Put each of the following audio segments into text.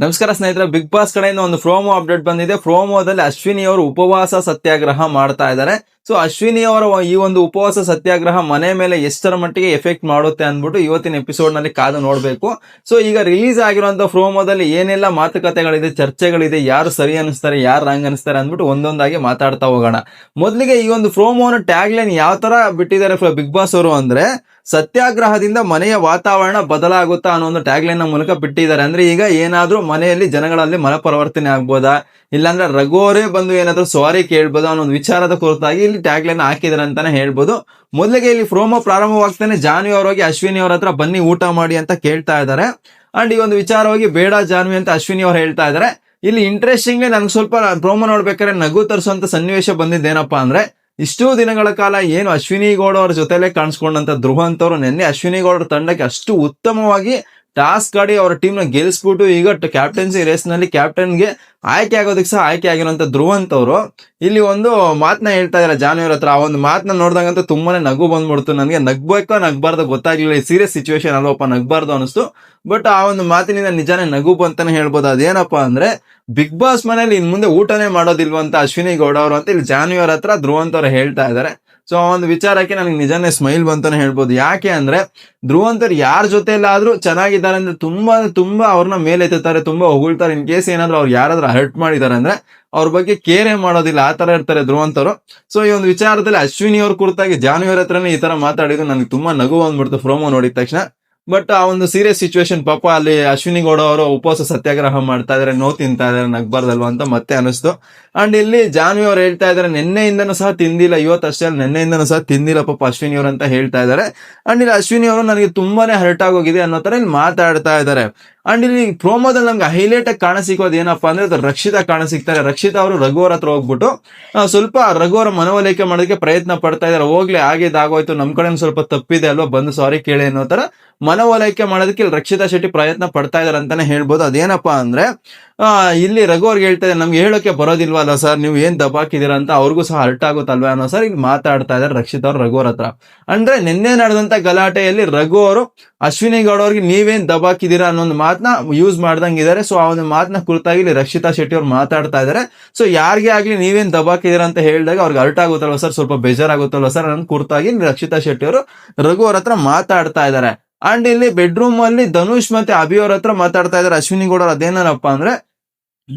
ನಮಸ್ಕಾರ ಸ್ನೇಹಿತರೆ big boss ಕಡೆಯಿಂದ ಒಂದು ಪ್ರೋಮೋ ಅಪ್ಡೇಟ್ ಬಂದಿದೆ. ಪ್ರೋಮೋದಲ್ಲಿ ಅಶ್ವಿನಿ ಅವರು ಉಪವಾಸ ಸತ್ಯಾಗ್ರಹ ಮಾಡ್ತಾ ಇದ್ದಾರೆ. ಸೊ ಅಶ್ವಿನಿ ಅವರ ಈ ಒಂದು ಉಪವಾಸ ಸತ್ಯಾಗ್ರಹ ಮನೆ ಮೇಲೆ ಎಷ್ಟರ ಮಟ್ಟಿಗೆ ಎಫೆಕ್ಟ್ ಮಾಡುತ್ತೆ ಅಂದ್ಬಿಟ್ಟು ಇವತ್ತಿನ ಎಪಿಸೋಡ್ನಲ್ಲಿ ಕಾದು ನೋಡಬೇಕು. ಸೊ ಈಗ ರಿಲೀಸ್ ಆಗಿರುವಂತ ಪ್ರೋಮೋದಲ್ಲಿ ಏನೆಲ್ಲ ಮಾತುಕತೆಗಳಿದೆ, ಚರ್ಚೆಗಳಿದೆ, ಯಾರು ಸರಿ ಅನಿಸ್ತಾರೆ ಯಾರು ರಾಂಗ್ ಅನಿಸ್ತಾರೆ ಅಂದ್ಬಿಟ್ಟು ಒಂದೊಂದಾಗಿ ಮಾತಾಡ್ತಾ ಹೋಗೋಣ. ಮೊದಲಿಗೆ ಈ ಒಂದು ಪ್ರೋಮೋನ ಟ್ಯಾಗ್ ಲೈನ್ ಯಾವ ತರ ಬಿಟ್ಟಿದ್ದಾರೆ ಬಿಗ್ ಬಾಸ್ ಅವರು ಅಂದ್ರೆ, ಸತ್ಯಾಗ್ರಹದಿಂದ ಮನೆಯ ವಾತಾವರಣ ಬದಲಾಗುತ್ತಾ ಅನ್ನೋ ಒಂದು ಟ್ಯಾಗ್ ಲೈನ್ ಮೂಲಕ ಬಿಟ್ಟಿದ್ದಾರೆ. ಅಂದ್ರೆ ಈಗ ಏನಾದ್ರೂ ಮನೆಯಲ್ಲಿ ಜನಗಳಲ್ಲಿ ಮನ ಪರಿವರ್ತನೆ ಆಗ್ಬೋದಾ? ಇಲ್ಲಾಂದ್ರೆ ರಘುವರೇ ಬಂದು ಏನಾದ್ರೂ ಸಾರಿ ಕೇಳ್ಬೋದಾ ಅನ್ನೋ ಒಂದು ವಿಚಾರದ ಕುರಿತಾಗಿ ಇಲ್ಲಿ ಟ್ಯಾಗ್ ಲೈನ್ ಹಾಕಿದಾರೆ ಅಂತಾನೆ ಹೇಳ್ಬೋದು. ಮೊದಲಿಗೆ ಇಲ್ಲಿ ಪ್ರೋಮೋ ಪ್ರಾರಂಭವಾಗ್ತಾನೆ ಜಾನ್ವಿ ಅವರೋಗಿ, ಅಶ್ವಿನಿ ಅವ್ರ ಹತ್ರ ಬನ್ನಿ, ಊಟ ಮಾಡಿ ಅಂತ ಕೇಳ್ತಾ ಇದ್ದಾರೆ ಅಂಡ್ ಈ ಒಂದು ವಿಚಾರವಾಗಿ ಬೇಡ ಜಾನ್ವಿ ಅಂತ ಅಶ್ವಿನಿ ಅವ್ರು ಹೇಳ್ತಾ ಇದ್ದಾರೆ ಇಲ್ಲಿ ಇಂಟ್ರೆಸ್ಟಿಂಗ್ಲಿ ನನ್ಗೆ ಸ್ವಲ್ಪ ಪ್ರೋಮೋ ನೋಡ್ಬೇಕಾದ್ರೆ ನಗು ತರಿಸುವಂತ ಸನ್ನಿವೇಶ ಬಂದಿದ್ದೇನಪ್ಪಾ ಅಂದ್ರೆ, ಇಷ್ಟೂ ದಿನಗಳ ಕಾಲ ಏನು ಅಶ್ವಿನಿ ಗೌಡ ಅವ್ರ ಜೊತೆಲೆ ಕಾಣಿಸ್ಕೊಂಡಂತ ಧ್ರುವ ಅಂತವ್ರು ನಿನ್ನೆ ಅಶ್ವಿನಿ ಗೌಡರ ತಂಡಕ್ಕೆ ಅಷ್ಟು ಉತ್ತಮವಾಗಿ ಟಾಸ್ಕ್ ಆಡಿ ಅವರ ಟೀಮ್ನ ಗೆಲ್ಸ್ಬಿಟ್ಟು ಈಗ ಕ್ಯಾಪ್ಟನ್ಸಿ ರೇಸ್ನಲ್ಲಿ ಕ್ಯಾಪ್ಟನ್ಗೆ ಆಯ್ಕೆ ಆಗೋದಕ್ಕೆ ಸಹ ಆಯ್ಕೆ ಆಗಿರುವಂತ ಧ್ರುವಂತ್ ಅವರು ಇಲ್ಲಿ ಒಂದು ಮಾತನ್ನ ಹೇಳ್ತಾ ಇದಾರೆ ಜಾನ್ವರ್ ಹತ್ರ. ಆ ಒಂದು ಮಾತನ್ನ ನೋಡಿದಾಗಂತೂ ತುಂಬಾನೇ ನಗು ಬಂದ್ಬಿಡ್ತು. ನನಗೆ ನಗ್ಬೇಕೋ ನಗ್ಬಾರ್ದು ಗೊತ್ತಾಗ್ಲಿಲ್ಲ. ಸೀರಿಯಸ್ ಸಿಚುವೇಶನ್ ಅಲ್ವಪ್ಪ ನಗ್ಬಾರ್ದು ಅನಿಸ್ತು. ಬಟ್ ಆ ಒಂದು ಮಾತಿನಿಂದ ನಿಜಾನೇ ನಗು ಅಂತಾನೆ ಹೇಳ್ಬೋದು. ಅದೇನಪ್ಪಾ ಅಂದ್ರೆ, ಬಿಗ್ ಬಾಸ್ ಮನೇಲಿ ಇನ್ ಮುಂದೆ ಊಟನೇ ಮಾಡೋದಿಲ್ವಂತ ಅಶ್ವಿನಿ ಗೌಡ ಅವರು ಅಂತ ಇಲ್ಲಿ ಜಾನ್ವರ್ ಹತ್ರ ಧ್ರುವಂತ್ ಅವರು ಹೇಳ್ತಾ ಇದಾರೆ. ಸೊ ಆ ಒಂದು ವಿಚಾರಕ್ಕೆ ನನಗೆ ನಿಜಾನೇ ಸ್ಮೈಲ್ ಬಂತಾನೆ ಹೇಳ್ಬೋದು. ಯಾಕೆ ಅಂದ್ರೆ ಧ್ರುವಂತರ್ ಯಾರ ಜೊತೆಲಾದ್ರೂ ಚೆನ್ನಾಗಿದ್ದಾರೆ ಅಂದ್ರೆ ತುಂಬಾ ತುಂಬಾ ಅವ್ರನ್ನ ಮೇಲೆ ಎತ್ತಾರೆ ತುಂಬಾ ಹೊಗಳ್ತಾರೆ. ಇನ್ ಕೇಸ್ ಏನಾದ್ರು ಅವ್ರು ಯಾರಾದ್ರೂ ಹರ್ಟ್ ಮಾಡಿದ್ದಾರೆ ಅಂದ್ರೆ ಅವ್ರ ಬಗ್ಗೆ ಕೇರೇ ಮಾಡೋದಿಲ್ಲ. ಆ ತರ ಇರ್ತಾರೆ ಧ್ರುವಂತರು ಸೊ ಈ ಒಂದು ವಿಚಾರದಲ್ಲಿ ಅಶ್ವಿನಿ ಅವ್ರ ಕುರಿತಾಗಿ ಜಾನ್ವಿಯರ್ ಹತ್ರನೇ ಈ ತರ ಮಾತಾಡಿದ್ರು ನನಗೆ ತುಂಬಾ ನಗು ಬಂದ್ಬಿಡ್ತು ಪ್ರೋಮೋ ನೋಡಿದ ತಕ್ಷಣ. ಬಟ್ ಆ ಒಂದು ಸೀರಿಯಸ್ ಸಿಚುವೇಶನ್ ಪಾಪ ಅಲ್ಲಿ ಅಶ್ವಿನಿ ಗೌಡ ಅವರು ಉಪವಾಸ ಸತ್ಯಾಗ್ರಹ ಮಾಡ್ತಾ ಇದಾರೆ ನೋ ತಿಂತಾ ಇದಾರೆ, ನಗ್ಬಾರ್ದಲ್ವಾ ಅಂತ ಮತ್ತೆ ಅನಿಸ್ತು ಅಂಡ್ ಇಲ್ಲಿ ಜಾನ್ವಿ ಅವ್ರು ಹೇಳ್ತಾ ಇದಾರೆ, ನಿನ್ನೆಯಿಂದನೂ ಸಹ ತಿಂದಿಲ್ಲ, ಇವತ್ತು ಅಷ್ಟೇ ಅಲ್ಲ, ನಿನ್ನೆಯಿಂದನೂ ಸಹ ತಿಂದಿಲ್ಲ ಪಾಪ ಅಶ್ವಿನಿ ಅವರು ಅಂತ ಹೇಳ್ತಾ ಇದಾರೆ. ಅಂಡ್ ಇಲ್ಲಿ ಅಶ್ವಿನಿ ಅವರು ನನಗೆ ತುಂಬಾನೇ ಹರ್ಟ್ ಆಗೋಗಿದೆ ಅನ್ನೋ ತರ ಇಲ್ಲಿ ಮಾತಾಡ್ತಾ ಇದಾರೆ. ಅಂಡ್ ಇಲ್ಲಿ ಪ್ರೋಮೋದಲ್ಲಿ ನಮ್ಗೆ ಹೈಲೈಟ್ ಆಗಿ ಕಾಣ ಸಿಗೋದು ಏನಪ್ಪಾ ಅಂದ್ರೆ ಅದು ರಕ್ಷಿತಾ ಕಾಣ ಸಿಗ್ತಾರೆ. ರಕ್ಷಿತಾ ಅವರು ರಘುವರ ಹತ್ರ ಹೋಗ್ಬಿಟ್ಟು ಸ್ವಲ್ಪ ರಘುವರ ಮನವೊಲಿಕೆ ಮಾಡೋದಕ್ಕೆ ಪ್ರಯತ್ನ ಪಡ್ತಾ ಇದಾರೆ ಹೋಗ್ಲಿ ಆಗಿದ್ದಾಗೋಯ್ತು ನಮ್ ಕಡೆ ಸ್ವಲ್ಪ ತಪ್ಪಿದೆ ಅಲ್ವಾ, ಬಂದು ಸಾರಿ ಕೇಳಿ ಅನ್ನೋ ತರ ಮನವೊಲೈಕೆ ಮಾಡೋದಕ್ಕೆ ರಕ್ಷಿತಾ ಶೆಟ್ಟಿ ಪ್ರಯತ್ನ ಪಡ್ತಾ ಇದಾರೆ ಅಂತಾನೆ ಹೇಳ್ಬೋದು. ಅದೇನಪ್ಪಾ ಅಂದ್ರೆ ಇಲ್ಲಿ ರಘು ಅವ್ರಿಗೆ ಹೇಳ್ತಾರೆ ನಮ್ಗೆ ಹೇಳೋಕೆ ಬರೋದಿಲ್ವಲ್ಲ ಸರ್ ನೀವು ಏನ್ ದಬಾಕಿದೀರ ಅಂತ ಅವ್ರಿಗೂ ಸಹ ಹರ್ಟ್ ಆಗುತ್ತಲ್ವಾ ಅನ್ನೋ ಸರ್ ಇಲ್ಲಿ ಮಾತಾಡ್ತಾ ಇದಾರೆ ರಕ್ಷಿತ್ ಅವ್ರು, ರಘು ಅವ್ರ ಹತ್ರ. ಅಂದ್ರೆ ನಿನ್ನೆ ನಡೆದಂತ ಗಲಾಟೆಯಲ್ಲಿ ರಘು ಅವರು ಅಶ್ವಿನಿ ಗೌಡ ಅವ್ರಿಗೆ ನೀವೇನ್ ದಬಾಕಿದಿರ ಅನ್ನೋ ಒಂದು ಮಾತನ್ನ ಯೂಸ್ ಮಾಡ್ದಂಗಿದ್ದಾರೆ ಸೊ ಆ ಒಂದು ಮಾತನ್ನ ಕುರಿತಾಗಿ ಇಲ್ಲಿ ರಕ್ಷಿತಾ ಶೆಟ್ಟಿ ಅವ್ರು ಮಾತಾಡ್ತಾ ಇದಾರೆ ಸೊ ಯಾರಿಗೆ ಆಗ್ಲಿ ನೀವೇನ್ ದಬಾಕಿದಿರ ಅಂತ ಹೇಳಿದಾಗ ಅವ್ರಿಗೆ ಹರ್ಟ್ ಆಗುತ್ತಲ್ವ ಸರ್ ಸ್ವಲ್ಪ ಬೇಜಾರಾಗುತ್ತಲ್ವ ಸರ್ ನನ್ನ ಕುರಿತಾಗಿ ರಕ್ಷಿತಾ ಶೆಟ್ಟಿ ಅವರು ರಘು ಅವ್ರ ಹತ್ರ ಮಾತಾಡ್ತಾ ಇದಾರೆ ಅಂಡ್ ಇಲ್ಲಿ ಬೆಡ್ರೂಮ್ ಅಲ್ಲಿ ಧನುಷ್ ಮತ್ತೆ ಅಭಿ ಅವ್ರ ಹತ್ರ ಮಾತಾಡ್ತಾ ಇದಾರೆ ಅಶ್ವಿನಿ ಗೌಡ ಅದೇನಪ್ಪ ಅಂದ್ರೆ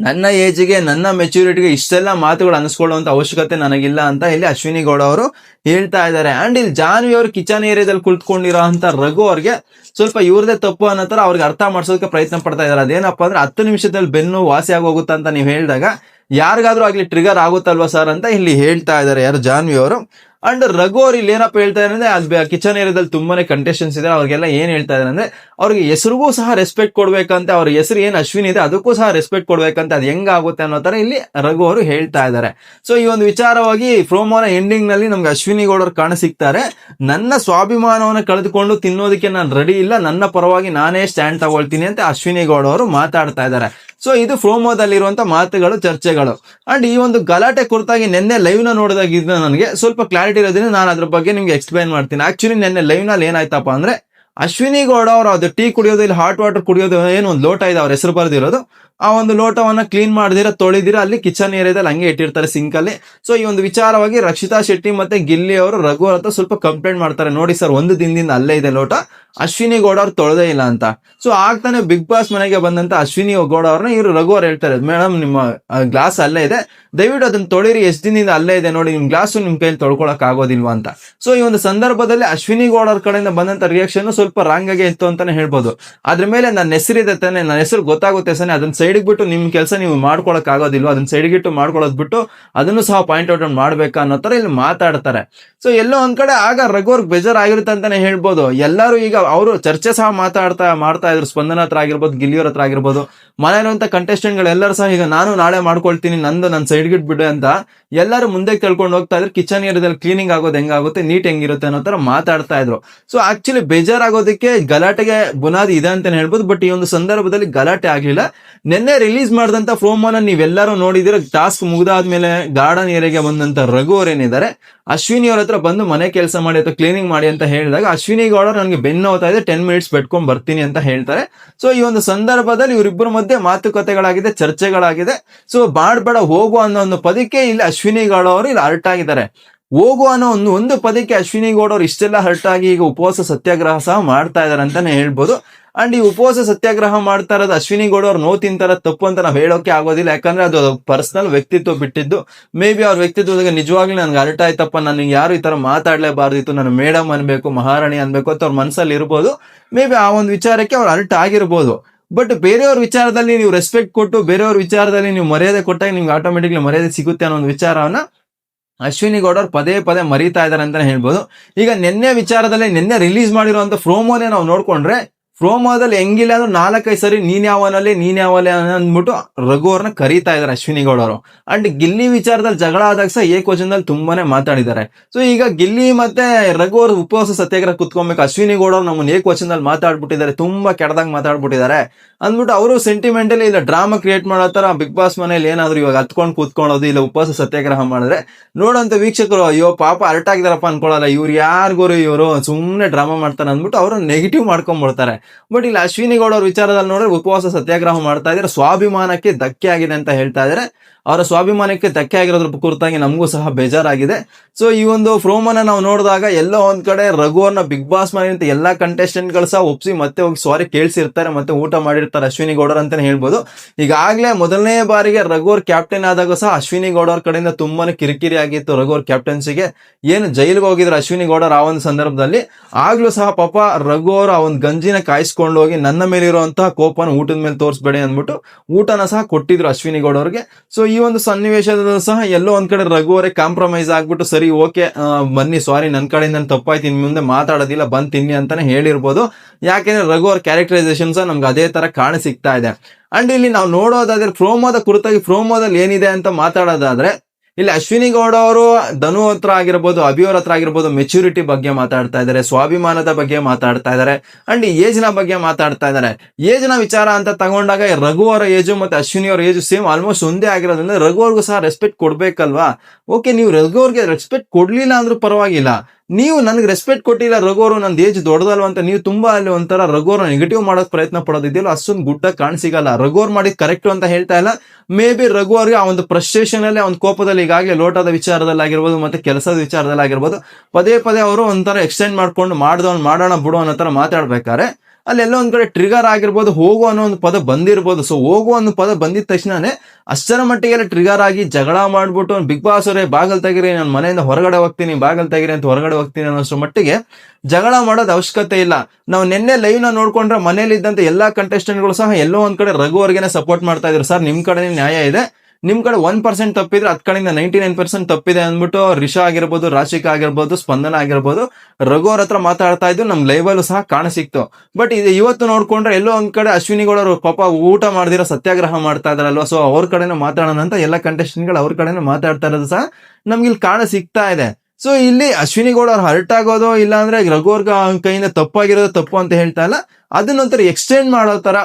ನನ್ನ ಏಜ್ಗೆ, ನನ್ನ ಮೆಚುರಿಟಿಗೆ ಇಷ್ಟೆಲ್ಲ ಮಾತುಗಳು ಅನಿಸ್ಕೊಳ್ಳುವಂತ ಅವಶ್ಯಕತೆ ನನಗಿಲ್ಲ ಅಂತ ಇಲ್ಲಿ ಅಶ್ವಿನಿ ಗೌಡ ಅವರು ಹೇಳ್ತಾ ಇದ್ದಾರೆ. ಅಂಡ್ ಇಲ್ಲಿ ಜಾನ್ವಿ ಅವರು ಕಿಚನ್ ಏರಿಯಾದಲ್ಲಿ ಕುಳಿತುಕೊಂಡಿರೋ ರಘು ಅವ್ರಿಗೆ ಸ್ವಲ್ಪ ಇವ್ರದೇ ತಪ್ಪು ಅನ್ನೋ ತರ ಅವ್ರಿಗೆ ಅರ್ಥ ಮಾಡ್ಸೋದಕ್ಕೆ ಪ್ರಯತ್ನ ಪಡ್ತಾ ಇದ್ದಾರೆ. ಅದೇನಪ್ಪ ಅಂದ್ರೆ ಹತ್ತು ನಿಮಿಷದಲ್ಲಿ ಬೆನ್ನು ವಾಸಿ ಆಗೋಗುತ್ತಾ ಅಂತ ನೀವು ಹೇಳಿದಾಗ ಯಾರಿಗಾದ್ರೂ ಆಗ್ಲಿ ಟ್ರಿಗರ್ ಆಗುತ್ತಲ್ವಾ ಸರ್ ಅಂತ ಇಲ್ಲಿ ಹೇಳ್ತಾ ಇದ್ದಾರೆ ಯಾರು ಜಾನ್ವಿ ಅವರು. ಅಂಡ್ ರಘು ಅವ್ರು ಇಲ್ಲಿ ಏನಪ್ಪ ಹೇಳ್ತಾ ಇದ್ದಾರೆ ಅಂದ್ರೆ ಅಲ್ಲಿ ಕಿಚನ್ ಏರಿಯಾದಲ್ಲಿ ತುಂಬಾನೇ ಕಂಟೆಸ್ಟೆನ್ಸ್ ಇದೆ ಅವ್ರಿಗೆಲ್ಲ ಏನ್ ಹೇಳ್ತಾ ಇದ್ದಾರೆ ಅಂದ್ರೆ, ಅವ್ರಿಗೆ ಹೆಸರಿಗೂ ಸಹ ರೆಸ್ಪೆಕ್ಟ್ ಕೊಡ್ಬೇಕಂತ. ಅವ್ರ ಹೆಸರು ಏನ್ ಅಶ್ವಿನಿ ಇದೆ, ಅದಕ್ಕೂ ಸಹ ರೆಸ್ಪೆಕ್ಟ್ ಕೊಡ್ಬೇಕಂತ. ಅದು ಹೆಂಗಾಗುತ್ತೆ ಅನ್ನೋ ತರ ಇಲ್ಲಿ ರಘು ಅವರು ಹೇಳ್ತಾ ಇದ್ದಾರೆ. ಸೊ ಈ ಒಂದು ವಿಚಾರವಾಗಿ ಪ್ರೋಮೋನ ಎಂಡಿಂಗ್ನಲ್ಲಿ ನಮ್ಗೆ ಅಶ್ವಿನಿ ಗೌಡರು ಕಾಣ ಸಿಗ್ತಾರೆ. ನನ್ನ ಸ್ವಾಭಿಮಾನವನ್ನು ಕಳೆದುಕೊಂಡು ತಿನ್ನೋದಕ್ಕೆ ನಾನು ರೆಡಿ ಇಲ್ಲ. ನನ್ನ ಪರವಾಗಿ ನಾನೇ ಸ್ಟ್ಯಾಂಡ್ ತಗೊಳ್ತೀನಿ ಅಂತ ಅಶ್ವಿನಿ ಗೌಡ ಅವರು ಮಾತಾಡ್ತಾ ಇದ್ದಾರೆ. ಸೊ ಇದು ಫ್ರೋಮೋದಲ್ಲಿರುವಂತ ಮಾತುಗಳು, ಚರ್ಚೆಗಳು. ಅಂಡ್ ಈ ಒಂದು ಗಲಾಟೆ ಕುರಿತಾಗಿ ನಿನ್ನೆ ಲೈವ್ನ ನೋಡಿದಾಗಿದ್ದ ನನಗೆ ಸ್ವಲ್ಪ ಕ್ಲಾರಿಟಿ ಇರೋದ್ರಿಂದ ನಾನು ಅದ್ರ ಬಗ್ಗೆ ನಿಮ್ಗೆ ಎಕ್ಸ್ಪ್ಲೈನ್ ಮಾಡ್ತೀನಿ. ಆಕ್ಚುಲಿ ನಿನ್ನೆ ಲೈವ್ನಲ್ಲಿ ಏನಾಯ್ತಪ್ಪ ಅಂದ್ರೆ ಅಶ್ವಿನಿ ಗೌಡ ಅವರು ಅದು ಟೀ ಕುಡಿಯೋದು, ಇಲ್ಲಿ ಹಾಟ್ ವಾಟರ್ ಕುಡಿಯೋದು, ಏನು ಒಂದು ಲೋಟ ಇದೆ ಅವ್ರ ಹೆಸರು ಬರ್ದಿರೋದು. ಆ ಒಂದು ಲೋಟವನ್ನ ಕ್ಲೀನ್ ಮಾಡಿದಿರ, ತೊಳಿದಿರ, ಅಲ್ಲಿ ಕಿಚನ್ ಏರಿಯಾದಲ್ಲಿ ಹಂಗೆ ಇಟ್ಟಿರ್ತಾರೆ ಸಿಂಕ್ ಅಲ್ಲಿ. ಸೊ ಈ ಒಂದು ವಿಚಾರವಾಗಿ ರಕ್ಷಿತಾ ಶೆಟ್ಟಿ ಮತ್ತೆ ಗಿಲ್ಲಿ ಅವರು ರಘು ಅಂತ ಸ್ವಲ್ಪ ಕಂಪ್ಲೇಂಟ್ ಮಾಡ್ತಾರೆ. ನೋಡಿ ಸರ್ ಒಂದು ದಿನದಿಂದ ಅಲ್ಲೇ ಇದೆ ಲೋಟ. ಅಶ್ವಿನಿ ಗೌಡ ಅವ್ರು ತೊಳೆದೇ ಇಲ್ಲ ಅಂತ. ಸೊ ಆಗ್ತಾನೆ ಬಿಗ್ ಬಾಸ್ ಮನೆಗೆ ಬಂದಂತ ಅಶ್ವಿನಿ ಗೌಡ ಅವ್ರನ್ನ ಇವರು ರಘು ಅವ್ರು ಹೇಳ್ತಾರೆ ಮೇಡಮ್ ನಿಮ್ಮ ಗ್ಲಾಸ್ ಅಲ್ಲೇ ಇದೆ. ದಯವಿಟ್ಟು ಅದನ್ನ ತೊಳಿರಿ, ಎಷ್ಟು ದಿನದಿಂದ ಅಲ್ಲೇ ಇದೆ ನೋಡಿ, ನಿಮ್ ಗ್ಲಾಸು ನಿಮ್ ಕೈಯಲ್ಲಿ ತೊಳ್ಕೊಳಕ್ ಆಗೋದಿಲ್ವಾ ಅಂತ. ಸೊ ಈ ಒಂದು ಸಂದರ್ಭದಲ್ಲಿ ಅಶ್ವಿನಿ ಗೌಡ ಅವ್ರ ಕಡೆಯಿಂದ ಬಂದಂತ ರಿಯಾಕ್ಷನ್ ಸ್ವಲ್ಪ ರಾಂಗ್ ಆಗಿ ಇತ್ತು ಅಂತಾನೆ ಹೇಳ್ಬೋದು. ಅದ್ರ ಮೇಲೆ ನನ್ನ ಹೆಸರಿದೆ ತಾನೆ, ನನ್ನ ಹೆಸರು ಗೊತ್ತಾಗುತ್ತೆ ತಾನೆ, ಅದನ್ನ ಸೈಡ್ಗೆ ಬಿಟ್ಟು ನಿಮ್ಮ ಕೆಲಸ ನೀವು ಮಾಡ್ಕೊಳಕ್ ಆಗೋದಿಲ್ವಾ? ಅದನ್ನ ಸೈಡ್ಗೆ ಇಟ್ಟು ಮಾಡ್ಕೊಳ್ಳೋದ್ ಬಿಟ್ಟು ಅದನ್ನು ಸಹ ಪಾಯಿಂಟ್ ಔಟ್ ಮಾಡ್ಬೇಕಾ ಅನ್ನೋ ತರ ಇಲ್ಲಿ ಮಾತಾಡ್ತಾರೆ. ಸೊ ಎಲ್ಲೋ ಒಂದ್ ಕಡೆ ಆಗ ರಘುವರ್ಗ್ ಬೇಜಾರ್ ಆಗಿರುತ್ತೆ ಅಂತಾನೆ ಹೇಳ್ಬೋದು. ಎಲ್ಲರೂ ಈಗ ಅವರು ಚರ್ಚೆ ಸಹ ಮಾತಾಡ್ತಾ, ಮಾಡ್ತಾ ಇದ್ರು. ಸ್ಪಂದನ ಹತ್ರ ಆಗಿರ್ಬೋದು ಗಿಲ್ಲಿಯವ್ರ ಹತ್ರ ಆಗಿರ್ಬೋದು. ಮನೆಯಲ್ಲಿರುವಂತ ಕಂಟೆಸ್ಟೆಂಟ್ ಎಲ್ಲರೂ ಸಹ ಈಗ ನಾನು ನಾಳೆ ಮಾಡ್ಕೊಳ್ತೀನಿ, ನಂದು ನನ್ನ ಸೈಡ್ಗೆ ಬಿಡು ಅಂತ ಎಲ್ಲರೂ ಮುಂದೆ ಕೇಳ್ಕೊಂಡು ಹೋಗ್ತಾ ಇದ್ರು. ಕಿಚನ್ ಏರಿಯಾದಲ್ಲಿ ಕ್ಲೀನಿಂಗ್ ಆಗೋದು ಹೆಂಗಾಗುತ್ತೆ ನೀಟ್ ಹೆಂಗಿರುತ್ತೆ ಅನ್ನೋ ತರ ಮಾತಾಡ್ತಾ ಇದ್ರು. ಸೊ ಆಕ್ಚುಲಿ ಬೇಜಾರಾಗೋದಕ್ಕೆ ಗಲಾಟೆಗೆ ಬುನಾದಿ ಇದೆ ಅಂತಾನೆ ಹೇಳ್ಬೋದು. ಬಟ್ ಈ ಒಂದು ಸಂದರ್ಭದಲ್ಲಿ ಗಲಾಟೆ ಆಗ್ಲಿಲ್ಲ. ನಿನ್ನೆ ರಿಲೀಸ್ ಮಾಡಿದಂತ ಪ್ರೋಮೋನ ನೀವೆಲ್ಲರೂ ನೋಡಿದಿರ ಟಾಸ್ಕ್ ಮುಗಿದಾದ್ಮೇಲೆ ಗಾರ್ಡನ್ ಏರಿಯಾಗೆ ಬಂದಂತ ರಘು ಅವ್ರು ಏನಿದ್ದಾರೆ, ಅಶ್ವಿನಿ ಅವ್ರ ಹತ್ರ ಬಂದು ಮನೆ ಕೆಲಸ ಮಾಡಿ ಅಥವಾ ಕ್ಲೀನಿಂಗ್ ಮಾಡಿ ಅಂತ ಹೇಳಿದಾಗ, ಅಶ್ವಿನಿ ಗೌಡ ನನಗೆ ಬೆನ್ನ ಹೋಗ್ತಾ ಇದೆ ಟೆನ್ ಮಿನಿಟ್ಸ್ ಬೆಟ್ಕೊಂಡು ಬರ್ತೀನಿ ಅಂತ ಹೇಳ್ತಾರೆ. ಸೊ ಈ ಒಂದು ಸಂದರ್ಭದಲ್ಲಿ ಇವರಿಬ್ಬರ ಮಧ್ಯೆ ಮಾತುಕತೆಗಳಾಗಿದೆ, ಚರ್ಚೆಗಳಾಗಿದೆ. ಸೊ ಬಾಡ್ಬೇಡ ಹೋಗು ಅನ್ನೋ ಒಂದು ಪದಕ್ಕೆ ಇಲ್ಲಿ ಅಶ್ವಿನಿ ಗೌಡ ಅವರು ಇಲ್ಲಿ ಅರ್ಟ್ ಆಗಿದ್ದಾರೆ. ಹೋಗು ಅನ್ನೋ ಒಂದು ಒಂದು ಪದಕ್ಕೆ ಅಶ್ವಿನಿ ಗೌಡ ಅವರು ಇಷ್ಟೆಲ್ಲ ಹರ್ಟ್ ಆಗಿ ಈಗ ಉಪವಾಸ ಸತ್ಯಾಗ್ರಹ ಸಹ ಮಾಡ್ತಾ ಇದ್ದಾರೆ ಅಂತಾನೆ ಹೇಳ್ಬೋದು. ಅಂಡ್ ಈ ಉಪವಾಸ ಸತ್ಯಾಗ್ರಹ ಮಾಡ್ತಾ ಇರೋದು ಅಶ್ವಿನಿ ಗೌಡ ಅವ್ರು ನೋವು ತಿಂತಾರ, ತಪ್ಪು ಅಂತ ನಾವು ಹೇಳೋಕೆ ಆಗೋದಿಲ್ಲ. ಯಾಕಂದ್ರೆ ಅದು ಪರ್ಸನಲ್ ವ್ಯಕ್ತಿತ್ವ ಬಿಟ್ಟಿದ್ದು. ಮೇ ಬಿ ಅವ್ರ ವ್ಯಕ್ತಿತ್ವದಾಗ ನಿಜವಾಗ್ಲೂ ನನ್ಗೆ ಅರ್ಟ್ ಆಯ್ತಪ್ಪ ನನಗೆ ಯಾರು ಈ ತರ ಮಾತಾಡ್ಲೇಬಾರ್ದಿತ್ತು ನಾನು ಮೇಡಮ್ ಅನ್ಬೇಕು, ಮಹಾರಾಣಿ ಅನ್ಬೇಕು ಅಂತ ಅವ್ರ ಮನಸ್ಸಲ್ಲಿ ಇರ್ಬೋದು. ಮೇ ಬಿ ಆ ಒಂದು ವಿಚಾರಕ್ಕೆ ಅವ್ರು ಅರ್ಟ್ ಆಗಿರ್ಬೋದು. ಬಟ್ ಬೇರೆಯವ್ರ ವಿಚಾರದಲ್ಲಿ ನೀವು ರೆಸ್ಪೆಕ್ಟ್ ಕೊಟ್ಟು, ಬೇರೆಯವ್ರ ವಿಚಾರದಲ್ಲಿ ನೀವು ಮರ್ಯಾದೆ ಕೊಟ್ಟಾಗ ನಿಮ್ಗೆ ಆಟೋಮೆಟಿಕ್ಲಿ ಮರ್ಯಾದೆ ಸಿಗುತ್ತೆ ಅನ್ನೋ ಒಂದು ವಿಚಾರವನ್ನ ಅಶ್ವಿನಿ ಗೌಡ ಅವ್ರು ಪದೇ ಪದೇ ಮರೀತಾ ಇದ್ದಾರೆ ಅಂತಾನೆ ಹೇಳ್ಬೋದು. ಈಗ ನಿನ್ನೆ ವಿಚಾರದಲ್ಲಿ ನಿನ್ನೆ ರಿಲೀಸ್ ಮಾಡಿರುವಂತ ಪ್ರೋಮೋನೇ ನಾವು ನೋಡ್ಕೊಂಡ್ರೆ ಫ್ರೋಮೋದಲ್ಲಿ ಹೆಂಗಿಲ್ಲ ಅಂದ್ರೆ ನಾಲ್ಕೈದು ಸರಿ ನೀನ್ ಯಾವನಲ್ಲಿ, ನೀನ್ ಅಂದ್ಬಿಟ್ಟು ರಘು ಅವ್ರನ್ನ ಕರೀತಾ ಇದಾರೆ ಅಶ್ವಿನಿ ಗೌಡ ಅವರು ಅಂಡ್ ಗಿಲ್ಲಿ ವಿಚಾರದಲ್ಲಿ ಜಗಳ ಆದಾಗ ಸಹ ಏಕವಚನದಲ್ಲಿ ತುಂಬಾನೇ ಮಾತಾಡಿದ್ದಾರೆ. ಸೊ ಈಗ ಗಿಲ್ಲಿ ಮತ್ತೆ ರಘು ಅವ್ರ ಉಪವಾಸ ಸತ್ಯಾಗ್ರಹ ಕುತ್ಕೊಬೇಕು. ಅಶ್ವಿನಿ ಗೌಡರು ಅವ್ರು ನಮ್ಮನ್ನ ಏಕವಚನದಲ್ಲಿ ಮಾತಾಡ್ಬಿಟ್ಟಿದ್ದಾರೆ. ತುಂಬಾ ಕೆಟ್ಟದಾಗ ಮಾತಾಡ್ಬಿಟ್ಟಿದ್ದಾರೆ. ಅಂದ್ಬಿಟ್ಟು ಅವರು ಸೆಂಟಿಮೆಂಟಲಿ ಇಲ್ಲ ಡ್ರಾಮಾ ಕ್ರಿಯೇಟ್ ಮಾಡೋ ತರ ಬಿಗ್ ಬಾಸ್ ಮನೇಲಿ ಏನಾದ್ರು ಇವಾಗ ಹತ್ಕೊಂಡು ಕೂತ್ಕೊಳ್ಳೋದು ಇಲ್ಲ, ಉಪವಾಸ ಸತ್ಯಾಗ್ರಹ ಮಾಡಿದ್ರೆ ನೋಡಂತ ವೀಕ್ಷಕರು, ಅಯ್ಯೋ, ಪಾಪ ಅರ್ಟ್ ಆಗಿದಾರಪ್ಪ ಅನ್ಕೊಳ್ಳಲ್ಲ. ಇವ್ರು ಯಾರಿಗೋರು ಇವರು? ಸುಮ್ಮನೆ ಡ್ರಾಮಾ ಮಾಡ್ತಾರೆ ಅಂದ್ಬಿಟ್ಟು ಅವರು ನೆಗೆಟಿವ್ ಮಾಡ್ಕೊಂಡ್ಬಿಡ್ತಾರೆ ಬಟ್ ಇಲ್ಲಿ ಅಶ್ವಿನಿ ಗೌಡ ಅವ್ರ ವಿಚಾರದಲ್ಲಿ ನೋಡಿದ್ರೆ ಉಪವಾಸ ಸತ್ಯಾಗ್ರಹ ಮಾಡ್ತಾ ಇದ್ದಾರೆ. ಸ್ವಾಭಿಮಾನಕ್ಕೆ ಧಕ್ಕೆ ಆಗಿದೆ ಅಂತ ಹೇಳ್ತಾ ಇದ್ದಾರೆ. ಅವರ ಸ್ವಾಭಿಮಾನಕ್ಕೆ ಧಕ್ಕೆ ಆಗಿರೋದ್ರ ಕುರಿತಾಗಿ ನಮಗೂ ಸಹ ಬೇಜಾರಾಗಿದೆ. ಸೊ ಈ ಒಂದು ಫ್ರೋಮನ್ನ ನಾವು ನೋಡಿದಾಗ ಎಲ್ಲೋ ಒಂದ್ ಕಡೆ ರಘುವನ್ನ ಬಿಗ್ ಬಾಸ್ ಮನೆಯಂತ ಎಲ್ಲಾ ಕಂಟೆಸ್ಟೆಂಟ್ಗಳು ಸಹ ಒಪ್ಸಿ ಮತ್ತೆ ಹೋಗಿ ಸಾರಿ ಕೇಳಿಸಿರ್ತಾರೆ, ಮತ್ತೆ ಊಟ ಮಾಡಿರ್ತಾರೆ ಅಶ್ವಿನಿ ಗೌಡರ್ ಅಂತಾನೆ ಹೇಳ್ಬೋದು. ಈಗಾಗಲೇ ಮೊದಲನೇ ಬಾರಿಗೆ ರಘು ಅವ್ರ ಕ್ಯಾಪ್ಟನ್ ಆದಾಗ ಸಹ ಅಶ್ವಿನಿ ಗೌಡ ಅವ್ರ ಕಡೆಯಿಂದ ತುಂಬಾನೇ ಕಿರಿಕಿರಿ ಆಗಿತ್ತು ರಘು ಅವ್ರ ಕ್ಯಾಪ್ಟನ್ಸಿಗೆ ಏನು ಜೈಲಿಗೆ ಹೋಗಿದ್ರು ಅಶ್ವಿನಿ ಗೌಡರ್ ಆ ಒಂದು ಸಂದರ್ಭದಲ್ಲಿ? ಆಗ್ಲೂ ಸಹ ಪಾಪ ರಘು ಅವರು ಆ ಒಂದು ಗಂಜಿನ ಕಾಯಿಸ್ಕೊಂಡು ಹೋಗಿ ನನ್ನ ಮೇಲೆ ಇರುವಂತಹ ಕೋಪನ ಊಟದ ಮೇಲೆ ತೋರಿಸ್ಬೇಡಿ ಅಂದ್ಬಿಟ್ಟು ಊಟನ ಸಹ ಕೊಟ್ಟಿದ್ರು ಅಶ್ವಿನಿ ಗೌಡ ಅವ್ರಿಗೆ. ಸೊ ಒಂದು ಸನ್ನಿವೇಶದಲ್ಲೂ ಸಹ ಎಲ್ಲೋ ಒಂದ್ ಕಡೆ ರಘುವರೆ ಕಾಂಪ್ರಮೈಸ್ ಆಗ್ಬಿಟ್ಟು, ಸರಿ ಓಕೆ ಬನ್ನಿ ಸಾರಿ ನನ್ನ ಕಡೆಯಿಂದ ತಪ್ಪಾಯ್ತು, ಇನ್ ಮುಂದೆ ಮಾತಾಡೋದಿಲ್ಲ, ಬಂದ್ ತಿನ್ನಿ ಅಂತಾನೆ ಹೇಳಿರ್ಬೋದು. ಯಾಕೆಂದ್ರೆ ರಘುವರ್ ಕ್ಯಾರೆಕ್ಟರೈಸೇಷನ್ ಸಹ ನಮ್ಗೆ ಅದೇ ತರ ಕಾಣ ಸಿಗ್ತಾ ಇದೆ. ಅಂಡ್ ಇಲ್ಲಿ ನಾವು ನೋಡೋದಾದ್ರೆ ಪ್ರೋಮೋದ ಕುರಿತಾಗಿ ಪ್ರೋಮೋದಲ್ಲಿ ಏನಿದೆ ಅಂತ ಮಾತಾಡೋದಾದ್ರೆ ಇಲ್ಲಿ, ಅಶ್ವಿನಿ ಗೌಡ ಅವರು ಧನು ಹತ್ರ ಆಗಿರ್ಬೋದು ಅಭಿ ಅವ್ರ ಹತ್ರ ಆಗಿರ್ಬೋದು ಮೆಚುರಿಟಿ ಬಗ್ಗೆ ಮಾತಾಡ್ತಾ ಇದ್ದಾರೆ, ಸ್ವಾಭಿಮಾನದ ಬಗ್ಗೆ ಮಾತಾಡ್ತಾ ಇದ್ದಾರೆ ಅಂಡ್ ಏಜ್ನ ಬಗ್ಗೆ ಮಾತಾಡ್ತಾ ಇದ್ದಾರೆ. ಏಜ್ನ ವಿಚಾರ ಅಂತ ತಗೊಂಡಾಗ ರಘು ಅವರ ಏಜು ಮತ್ತೆ ಅಶ್ವಿನಿ ಅವರ ಏಜು ಸೇಮ್ ಆಲ್ಮೋಸ್ಟ್ ಒಂದೇ ಆಗಿರೋದ್ರಿಂದ ರಘು ಅವ್ರಿಗೂ ಸಹ ರೆಸ್ಪೆಕ್ಟ್ ಕೊಡ್ಬೇಕಲ್ವಾ? ಓಕೆ ನೀವು ರಘು ಅವ್ರಿಗೆ ರೆಸ್ಪೆಕ್ಟ್ ಕೊಡ್ಲಿಲ್ಲ ಅಂದ್ರೂ ಪರವಾಗಿಲ್ಲ. ನೀವು ನನಗೆ ರೆಸ್ಪೆಕ್ಟ್ ಕೊಟ್ಟಿಲ್ಲ ರಘು ಅವರು ನಂದು ಏಜ್ ದೊಡ್ಡದಲ್ವ ಅಂತ ನೀವು ತುಂಬಾ ಅಲ್ಲಿ ಒಂಥರ ರಘು ಅವ್ರ ನೆಗೆಟಿವ್ ಮಾಡೋಕೆ ಪ್ರಯತ್ನ ಪಡೋದಿದೆಯಲ್ಲ, ಅಷ್ಟೊಂದು ಗುಡ್ಡ ಕಾಣಿಸಿಗಲ್ಲ ರಘು ಅವ್ರು ಮಾಡಿದ್ ಕರೆಕ್ಟ್ ಅಂತ ಹೇಳ್ತಾ ಇಲ್ಲ. ಮೇ ಬಿ ರಘು ಅವ್ರಿಗೆ ಆ ಒಂದು ಫ್ರಸ್ಟ್ರೇಷನ್ ಅಲ್ಲಿ ಒಂದು ಕೋಪದಲ್ಲಿ ಈಗಾಗಲೇ ಲೋಟದ ವಿಚಾರದಲ್ಲಿ ಆಗಿರ್ಬೋದು, ಮತ್ತೆ ಕೆಲಸದ ವಿಚಾರದಲ್ಲಿ ಆಗಿರ್ಬೋದು, ಪದೇ ಪದೇ ಅವರು ಒಂಥರ ಎಕ್ಸ್ಟೆಂಡ್ ಮಾಡ್ಕೊಂಡು ಮಾಡ್ದವ್ನು ಮಾಡೋಣ ಬಿಡು ಅನ್ನೋ ತರ ಮಾತಾಡ್ಬೇಕಾರೆ ಅಲ್ಲೆಲ್ಲ ಒಂದ್ ಕಡೆ ಟ್ರಿಗರ್ ಆಗಿರ್ಬೋದು, ಹೋಗು ಅನ್ನೋ ಒಂದು ಪದ ಬಂದಿರ್ಬೋದು. ಸೊ ಹೋಗು ಅನ್ನೋ ಪದ ಬಂದಿದ ತಕ್ಷಣನೇ ಅಷ್ಟರ ಮಟ್ಟಿಗೆಲ್ಲ ಟ್ರಿಗರ್ ಆಗಿ ಜಗಳ ಮಾಡ್ಬಿಟ್ಟು, ಬಿಗ್ ಬಾಸ್ ಅವರೇ, ಬಾಗಲ್ ತೆಗಿರಿ, ನಾನು ಮನೆಯಿಂದ ಹೊರಗಡೆ ಹೋಗ್ತೀನಿ, ಬಾಗಲ್ ತೆಗಿರಿ ಅಂತ ಹೊರಗಡೆ ಹೋಗ್ತೀನಿ ಅನ್ನೋಷ್ಟು ಮಟ್ಟಿಗೆ ಜಗಳ ಮಾಡೋದು ಅವಶ್ಯಕತೆ ಇಲ್ಲ. ನಾವು ನಿನ್ನೆ ಲೈವ್ನ ನೋಡ್ಕೊಂಡ್ರೆ ಮನೇಲಿ ಇದ್ದಂತ ಎಲ್ಲಾ ಕಂಟೆಸ್ಟೆಂಟ್ಗಳು ಸಹ ಎಲ್ಲೋ ಒಂದ್ ಕಡೆ ರಘು ಅವ್ರಿಗೆನೆ ಸಪೋರ್ಟ್ ಮಾಡ್ತಾ ಇದ್ರು. ಸರ್, ನಿಮ್ ಕಡೆನೇ ನ್ಯಾಯ ಇದೆ. ನಿಮ್ ಕಡೆ ಒನ್ ಪರ್ಸೆಂಟ್ ತಪ್ಪಿದ್ರೆ ಅದ್ ಕಡೆಯಿಂದ ನೈಂಟಿ ನೈನ್ ಪರ್ಸೆಂಟ್ ತಪ್ಪಿದೆ ಅಂದ್ಬಿಟ್ಟು ರಿಷಾ ಆಗಿರ್ಬೋದು, ರಾಶಿಕಾ ಆಗಿರ್ಬೋದು, ಸ್ಪಂದನ ಆಗಿರ್ಬೋದು, ರಘು ಅವ್ರ ಹತ್ರ ಮಾತಾಡ್ತಾ ಇದ್ದು ನಮ್ ಲೈವ್ ಅಲ್ಲೂ ಸಹ ಕಾಣ ಸಿಕ್ತು. ಬಟ್ ಇದು ಇವತ್ತು ನೋಡ್ಕೊಂಡ್ರೆ ಎಲ್ಲೋ ಒಂದ್ ಕಡೆ ಅಶ್ವಿನಿ ಅವರು ಪಾಪ ಊಟ ಮಾಡ್ದಿರೋ ಸತ್ಯಾಗ್ರಹ ಮಾಡ್ತಾ ಇದಾರಲ್ವಾ? ಸೊ ಅವ್ರ ಕಡೆನೂ ಮಾತಾಡೋಣ ಅಂತ ಎಲ್ಲ ಕಂಟೆಸ್ಟೆಂಟ್ಗಳು ಅವ್ರ ಕಡೆನೂ ಮಾತಾಡ್ತಾ ಇರೋದು ಸಹ ನಮ್ಗೆ ಇಲ್ಲಿ ಕಾಣ ಸಿಗ್ತಾ ಇದೆ. ಸೊ ಇಲ್ಲಿ ಅಶ್ವಿನಿಗೌಡ ಅವ್ರು ಹರ್ಟ್ ಆಗೋದು ಇಲ್ಲ ಅಂದ್ರೆ ರಘು ಅವ್ರ ಕೈಯಿಂದ ತಪ್ಪಾಗಿರೋದು ತಪ್ಪು ಅಂತ ಹೇಳ್ತಾ ಇಲ್ಲ. ಅದನ್ನೊಂಥರ ಎಕ್ಸ್ಟೆಂಡ್ ಮಾಡೋ ತರ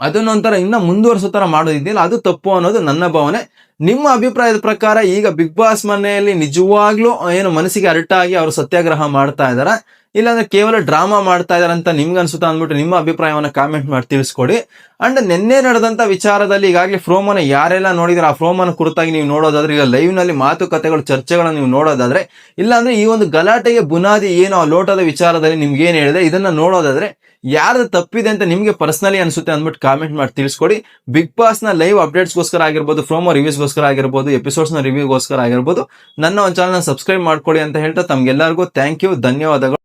ಅದನ್ನೊಂಥರ ಇನ್ನೂ ಮುಂದುವರಿಸೋ ಥರ ಮಾಡೋದಿದ್ದಿಲ್ಲ ಅದು ತಪ್ಪು ಅನ್ನೋದು ನನ್ನ ಭಾವನೆ. ನಿಮ್ಮ ಅಭಿಪ್ರಾಯದ ಪ್ರಕಾರ ಈಗ ಬಿಗ್ ಬಾಸ್ ಮನೆಯಲ್ಲಿ ನಿಜವಾಗ್ಲೂ ಏನು ಮನಸ್ಸಿಗೆ ಅರಟಾಗಿ ಅವರು ಸತ್ಯಾಗ್ರಹ ಮಾಡ್ತಾ ಇದ್ದಾರೆ ಇಲ್ಲಾಂದ್ರೆ ಕೇವಲ ಡ್ರಾಮಾ ಮಾಡ್ತಾ ಇದಾರೆ ಅಂತ ನಿಮ್ಗೆ ಅನ್ಸುತ್ತಾ ಅಂದ್ಬಿಟ್ಟು ನಿಮ್ಮ ಅಭಿಪ್ರಾಯವನ್ನು ಕಾಮೆಂಟ್ ಮಾಡಿ ತಿಳಿಸ್ಕೊಡಿ. ಅಂಡ್ ನಿನ್ನೆ ನಡೆದಂತ ವಿಚಾರದಲ್ಲಿ ಈಗಾಗಲೇ ಫ್ರೋಮನ್ನ ಯಾರೆಲ್ಲ ನೋಡಿದ್ರೆ, ಆ ಫ್ರೋಮನ ಕುರಿತಾಗಿ ನೀವು ನೋಡೋದಾದ್ರೆ, ಈಗ ಲೈವ್ನಲ್ಲಿ ಮಾತುಕತೆಗಳು ಚರ್ಚೆಗಳನ್ನು ನೀವು ನೋಡೋದಾದ್ರೆ, ಇಲ್ಲಾಂದ್ರೆ ಈ ಒಂದು ಗಲಾಟೆಗೆ ಬುನಾದಿ ಏನು ಆ ಲೋಟದ ವಿಚಾರದಲ್ಲಿ ನಿಮ್ಗೆ ಏನು ಹೇಳಿದೆ ಇದನ್ನ ನೋಡೋದಾದ್ರೆ ಯಾರ್ದು ತಪ್ಪಿದೆ ಅಂತ ನಿಮ್ಗೆ ಪರ್ಸನಲಿ ಅನ್ಸುತ್ತೆ ಅಂದ್ಬಿಟ್ಟು ಕಾಮೆಂಟ್ ಮಾಡಿ ತಿಳಿಸ್ಕೊಡಿ. ಬಿಗ್ ಬಾಸ್ನ ಲೈವ್ ಅಪ್ಡೇಟ್ಸ್ಗೋಸ್ಕರ ಆಗಿರ್ಬೋದು ಫ್ರೋಮೋ ರಿವ್ಯೂಸ್ಗೋಸ್ಕರ ಆಗಿರ್ಬೋದು ಎಪಿಸೋಡ್ಸ್ನ ರಿವ್ಯೂಗೋಸ್ಕರ ಆಗಿರ್ಬೋದು. ನನ್ನ ಒಂದು ಚಾನಲ್ ಸಬ್ಸ್ಕ್ರೈಬ್ ಮಾಡ್ಕೊಡಿ ಅಂತ ಹೇಳ್ತಾ ತಮ್ಗೆಲ್ಲರಿಗೂ ಥ್ಯಾಂಕ್ ಯು ಧನ್ಯವಾದಗಳು.